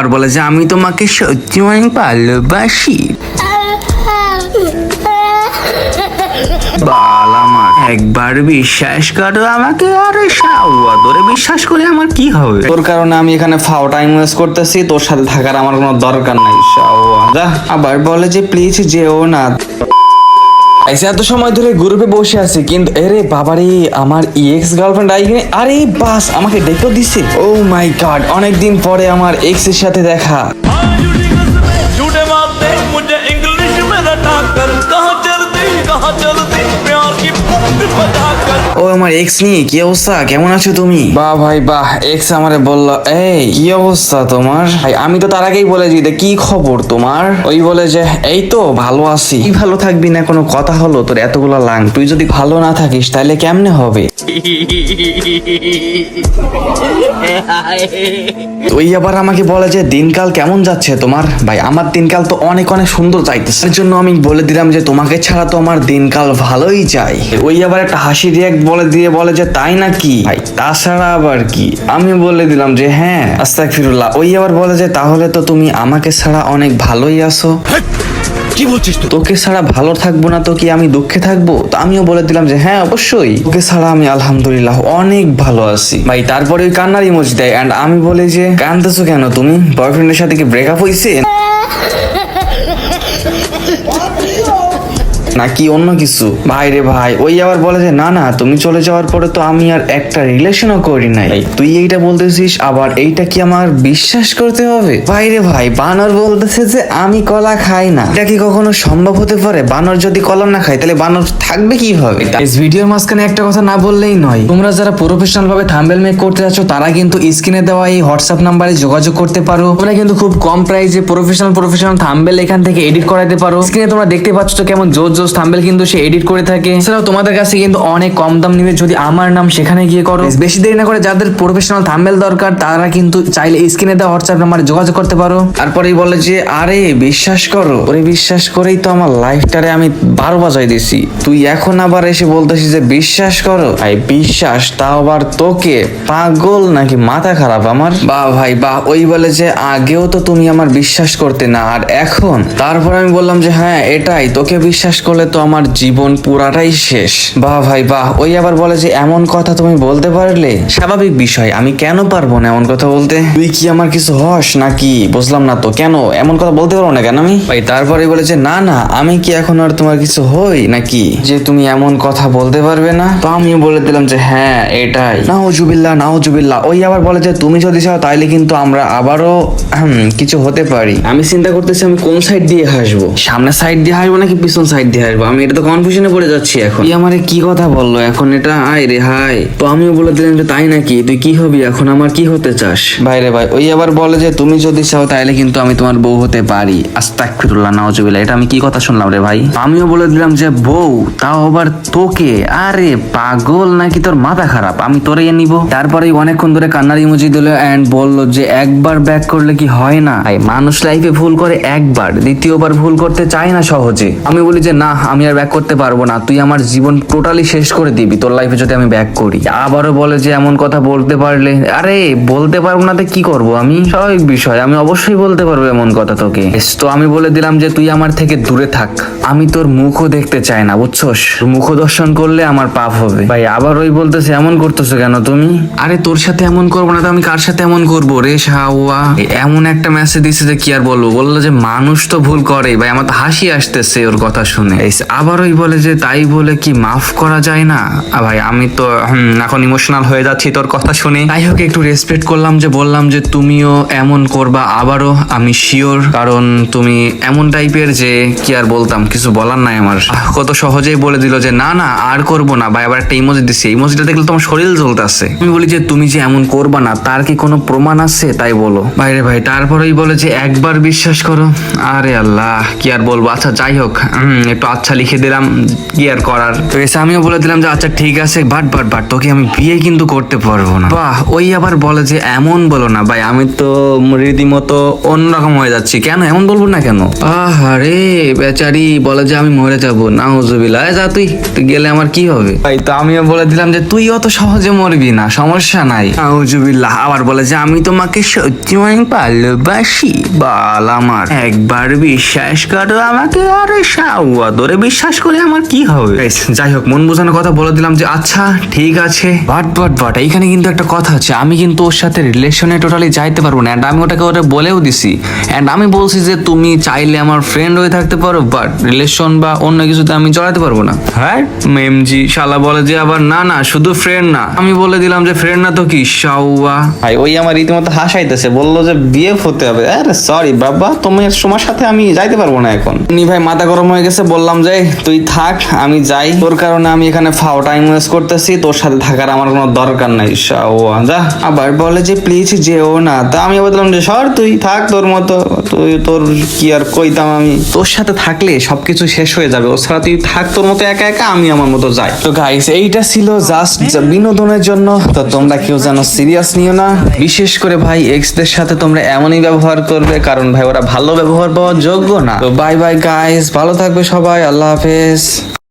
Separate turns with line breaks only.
আর বলে যে, আমি তোমাকে সত্যি অনেক ভালোবাসি একবার বিশ্বাস করো আমাকে, আরে সাউয়া ধরে বিশ্বাস করে আমার কি হবে?
তোর কারণে আমি এখানে ফাও টাইম ওয়েস্ট করতেছি, তোর সাথে থাকার আমার কোনো দরকার নাই, শাওয়া। যা, আবার বলে যে, প্লিজ যেও না। এসে এত সময় ধরে গ্রুপে বসে আছি, কিন্তু আরে বাবারে, আমার এক্স গার্লফ্রেন্ড আইগনে আরে বাস, আমাকে ডেকেও দিছে। ও মাই গড অনেকদিন পরে আমার এক্সের সাথে দেখা। ও আমার এক্স নিয়ে কি অবস্থা? কেমন আছো তুমি? বাহ ভাই বাহ এক্স আমারে বলল এই কি অবস্থা তোমার? ভাই আমি তো তার আগেই বলে দিই কি খবর তোমার? ওই বলে যে এই তো ভালো আছি। কি ভালো থাকবি না কোনো কথা হলো? তোর এতগুলো লাং। তুই যদি ভালো না থাকিস তাহলে কেমনে হবে? তুই আবার আমাকে বলে যে দিনকাল কেমন যাচ্ছে তোমার? ভাই আমার দিনকাল তো অনেক অনেক সুন্দর যাইতেছে। জন্য আমি বলে দিলাম যে তোমাকে ছাড়া তো আমার দিনকাল ভালোই যায়। ওই আবার একটা হাসি রিয়াক্ট বলে দিয়ে বলে যে তাই নাকি? ভাই। তাছাড়া আবার কি? আমি বলে দিলাম যে হ্যাঁ আস্তাগফিরুল্লাহ। ওই আবার বলে যে তাহলে তো তুমি আমাকে ছাড়া অনেক ভালোই আছো।
কি বলছিস
তোকে ছাড়া ভালো থাকব না তো কি আমি দুঃখে থাকব? তো আমিও বলে দিলাম যে হ্যাঁ অবশ্যই। তোকে ছাড়া আমি আলহামদুলিল্লাহ অনেক ভালো আছি। ভাই তারপরে ওই কান্নার ইমোজ দেয়। এন্ড আমি বলি যে কান্দতেছো কেন তুমি? বয়ফ্রেন্ডের সাথে কি ব্রেকআপ হয়েছে নাকি অন্য কিছু? ভাই রে ভাই ওই আবার বলে যে না না তুমি চলে যাওয়ার পরে তো আমি আর একটা রিলেশনও করি নাই। তুই এইটা বলতেছিস আবার এইটা কি আমার বিশ্বাস করতে হবে? ভাই রে ভাই বানর বলতেছে যে আমি কলা খাই না। এটা কি কখনো সম্ভব হতে পারে? বানর যদি কলা না খায় তাহলে বানর থাকবে কীভাবে? এই ভিডিওর মাঝখানে একটা কথা না বললেই নয়। তোমরা যারা প্রফেশনাল ভাবে থাম্বেল মেক করতে যাচ্ছ তারা কিন্তু স্ক্রিনে দেওয়া এই হোয়াটসঅ্যাপ নাম্বারে যোগাযোগ করতে পারো। তোমরা কিন্তু খুব কম প্রাইসে প্রফেশনাল প্রফেশনাল থাম্বেল এখান থেকে এডিট করাতে পারো। স্ক্রিনে তোমরা দেখতে পাচ্ছ তো কেমন জোর জোর থাম্বেল কিন্তু সে এডিট করে থাকে। এছাড়াও তোমাদের কাছে কিন্তু অনেক কম দাম নিবে যদি আমার নাম সেখানে গিয়ে করো। বেশি দেরি না করে যাদের প্রফেশনাল থাম্বেল দরকার তারা কিন্তু চাইলে স্ক্রিনে দেওয়া হোয়াটসঅ্যাপ নাম্বারে যোগাযোগ করতে পারো। তারপরেই বলে যে আরে বিশ্বাস করো ওরে বিশ্বাস করেই তো আমার লাইফটারে আমি বারো বাজাই দিছি তুই এখন আবার এসে বলতেছিস যে বিশ্বাস করো? ভাই বিশ্বাস তাও আবার তোকে? পাগল নাকি? মাথা খারাপ আমার? বাহ ভাই বা ওই বলে যে আগেও তো তুমি আমার বিশ্বাস করতে না আর এখন? তারপর আমি বললাম যে হ্যাঁ এটাই তোকে বিশ্বাস করলে তো আমার জীবন পুরাটাই শেষ। বাহ ভাই, বাহ। ওই আবার বলে যে এমন কথা তুমি বলতে পারলে? স্বাভাবিক বিষয়, আমি কেন পারব না এমন কথা বলতে? তুই কি আমার কিছু হস নাকি? বুঝলাম না তো, কেন? এমন কথা বলতে পারব না কেন আমি? ভাই তারপরে বলে যে, না না, আমি কি এখন আর তোমার কিছু হই নাকি? যে তুমি এমন কথা বলতে পারবে না? তো আমিও বলে দিলাম যে হ্যাঁ এটাই। নাও জুবিল্লা নাও জুবিল্লা ওই আবার বলে যে, তুমি যদি চাও তাইলে কিন্তু আমরা আবারও কিছু হতে পারি। আমি চিন্তা করতেছি আমি কোন সাইড দিয়ে হাসবো? সামনের সাইড দিয়ে হাসবো নাকি পিছন সাইড দিয়ে হাসবো আমি এটা তো কনফিউশনে পড়ে যাচ্ছি এখন। আমারে কি কথা বলল? এখন এটা আয় রে হাই তো আমিও বলে দিলাম যে তাই নাকি? তুই কি হবি এখন? আমার কি হতে চাস? ভাইরে ভাই ওই আবার বলে যে তুমি যদি চাও তাইলে কিন্তু আমি তোমার বউ হতে পারি। এটা আমি কি কথা শুনলাম রে ভাই? আমিও বলে দিলাম যে বউ তাও আবার তোকে? আরে পাগল নাকি তোর মাথা খারাপ? আমি তোরে নিব? তারপরে অনেকক্ষণ ধরে কান্নার ইমোজি দিল এন্ড বলল যে একবার ব্যাক করলে কি হয় না? ভাই মানুষ লাইফে ভুল করে একবার দ্বিতীয়বার ভুল করতে চায় না সহজে। আমি বলি যে না আমি আর ব্যাক করতে পারব না। তুই আমার জীবন টোটালি শেষ করে দিবি। তোর লাইফে যদি আমি ব্যাক করি। আবারও বলে যে এমন কথা বলতে পারলে, আরে বলতে পারব না তো কি করব আমি? স্বাভাবিক বিষয়। আমি অবশ্যই বলতে পারব এমন কথা তোকে। তো আমি বলে দিলাম যে তুই আমার থেকে দূরে থাক। আমি তোর মুখও দেখতে চাই না, বুঝছস? মুখ দর্শন করলে আমার পাপ হবে। ভাই, আবার ওই বলতেছে, এমন করতেছো কেন তুমি? আরে তোর সাথে এমন করব না তো আমি কার সাথে এমন করব রে শাওয়া? এমন একটা মেসেজ দিছে যে কি আর বলব? বলল যে মানুষ তো ভুল করে ভাই, আমার তো হাসি আসতেছে ওর কথা শুনে। এই আবার ওই বলে যে তাই বলে কি মাফ করা যায় না? ভাই, আমি তো এখন ইমোশনাল হয়ে যাচ্ছি তোর কথা শুনে। যাই হোক, একটু রেসপেক্ট করলাম যে বললাম যে তুমিও এমন করবা আবারও আমি শিওর কারণ তুমি এমন টাইপের যে কি আর বলতাম, কিছু বলার নাই আমার। কত সহজেই বলে দিল যে না না, আর করব না। ভাই, আবার একটা ইমোজি দিছে। ইমোজিটা দেখলে তোমার শরীর জ্বলতেছে। আমি বলি যে তুমি যে এমন করবা না, তার কি কোনো প্রমাণ আছে? তাই বলো। ভাইরে ভাই, তারপরেই বলে যে একবার বিশ্বাস করো। আরে আল্লাহ, কি আর বলব? আচ্ছা যাই হোক একটু আচ্ছা লিখে দিলাম কি আর করার। তো এসে আমিও বলে দিলাম যে আচ্ছা ঠিক আছে বাট বাট বাট তোকে আমি বিয়ে কিন্তু করতে পারব না। বাহ ওই আবার বলে যে এমন বলো না ভাই আমি তো রীতিমতো অন্যরকম হয়ে যাচ্ছি। কেন? এমন বলব না কেন? আহারে বেচারি বলে যে আমি মরে যাব। না হুজুবিল্লা যা তুই গেলে আমার কি হবে? ভাই তো আমিও বলে দিলাম যে তুই অত সহজে মরবি না সমস্যা নাই। হুজুবিল্লাহ আবার বলে যে আমি তোমাকে সত্যি অনেক ভালোবাসি বাল আমার। একবার বিশ্বাস করো আমাকে আরে সাউয়া ধরে বিশ্বাস করে আমার কি হবে? যাই হোক মন বোঝানোর কথা বলে দিলাম যে আচ্ছা ঠিক আছে। বাট বাট বাট এইখানে কিন্তু একটা কথা আছে। আমি কিন্তু ওর সাথে রিলেশনে টোটালি যাইতে পারব না। অ্যান্ড আমি ওটাকে ওটা বলেও দিছি। অ্যান্ড আমি বলছি যে তুমি চাইলে আমার ফ্রেন্ড হয়ে থাকতে পারো বাট রিলেশন বা অন্য কিছুতে আমি জড়াতে পারব না। হ্যাঁ? মেমজি শালা বলে যে আবার না না শুধু ফ্রেন্ড না। আমি বলে দিলাম যে ফ্রেন্ড না তো কি? সাউয়া
ভাই ওই আমার রীতিমতো হাসাইতেছে। বলল যে বিয়ে হতে হবে। আরে সরি বাবা তোমার তোমার সাথে আমি যাইতে পারব না এখন। নি ভাই মাথা গরম হয়ে গেছে বললাম যে, তুই থাক, আমি যাই। তোর কারণে আমি এখানে ফাও টাইম ওয়েস্ট করতেছি, তোর সাথে থাকার আমার কোনো দরকার নাই শাওয়া যা, আবার বলে যে, প্লিজ যেও না। তা আমি বললাম যে, সর তুই, থাক তোর মতো, তুই তোর কি আর কইতাম আমি? তোর সাথে থাকলে সবকিছু শেষ হয়ে যাবে। ও ছাড়া তুই থাক তোর মতো একা একা, আমি আমার মতো যাই। তো গাইস এইটা ছিল জাস্ট বিনোদনের জন্য। তো তোমরা কেউ যেন সিরিয়াস নিও না। বিশেষ করে ভাই এক্সদের সাথে তোমরা এমনই ব্যবহার করবে, কারণ ভাই, ওরা ভালো ব্যবহার পাওয়ার যোগ্য না। তো বাই বাই গাইস ভালো থাকবে সবাই আল্লাহ হাফেজ।